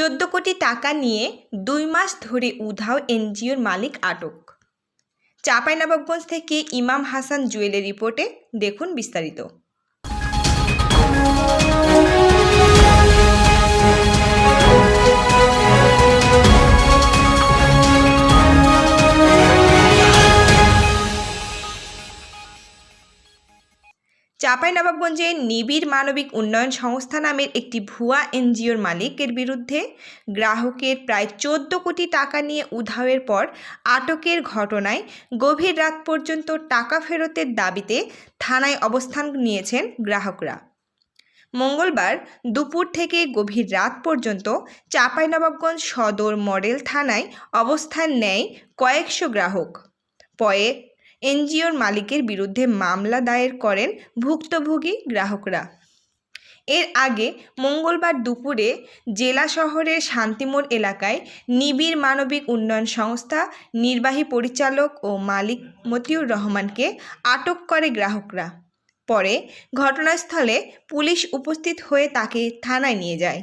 চোদ্দ কোটি টাকা নিয়ে দুই মাস ধরে উধাও এনজিওর মালিক আটক। চাঁপাইনবাবগঞ্জ থেকে ইমাম হাসান জুয়েলের রিপোর্টে দেখুন বিস্তারিত। চাঁপাইনবাবগঞ্জে নিবিড় মানবিক উন্নয়ন সংস্থা নামের একটি ভুয়া এনজিওর মালিকের বিরুদ্ধে গ্রাহকের প্রায় চোদ্দ কোটি টাকা নিয়ে উধাওয়ের পর আটকের ঘটনায় গভীর রাত পর্যন্ত টাকা ফেরতের দাবিতে থানায় অবস্থান নিয়েছেন গ্রাহকরা। মঙ্গলবার দুপুর থেকে গভীর রাত পর্যন্ত চাঁপাইনবাবগঞ্জ সদর মডেল থানায় অবস্থান নেয় কয়েকশো গ্রাহক। পরে এনজিওর মালিকের বিরুদ্ধে মামলা দায়ের করেন ভুক্তভোগী গ্রাহকরা। এর আগে মঙ্গলবার দুপুরে জেলা শহরের শান্তিমোড় এলাকায় নিবিড় মানবিক উন্নয়ন সংস্থা, নির্বাহী পরিচালক ও মালিক মতিউর রহমানকে আটক করে গ্রাহকরা। পরে ঘটনাস্থলে পুলিশ উপস্থিত হয়ে তাকে থানায় নিয়ে যায়।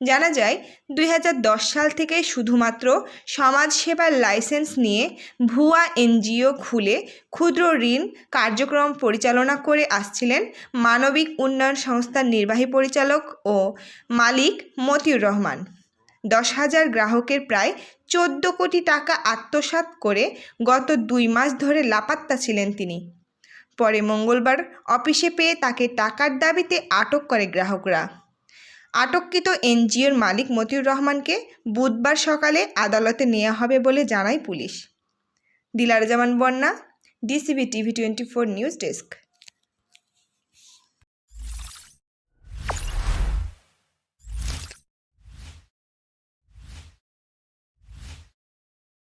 জানা যায়, দুই হাজার দশ সাল থেকে শুধুমাত্র সমাজসেবার লাইসেন্স নিয়ে ভুয়া এনজিও খুলে ক্ষুদ্র ঋণ কার্যক্রম পরিচালনা করে আসছিলেন মানবিক উন্নয়ন সংস্থার নির্বাহী পরিচালক ও মালিক মতিউর রহমান। দশ হাজার গ্রাহকের প্রায় চোদ্দ কোটি টাকা আত্মসাৎ করে গত দুই মাস ধরে লাপাত্তা ছিলেন তিনি। পরে মঙ্গলবার অফিসে পেয়ে তাকে টাকার দাবিতে আটক করে গ্রাহকরা। আটককৃত এনজিওর মালিক মতিউর রহমানকে বুধবার সকালে আদালতে নেওয়া হবে বলে জানায় police. Dilar Zaman Bonna DCB TV twenty four news desk.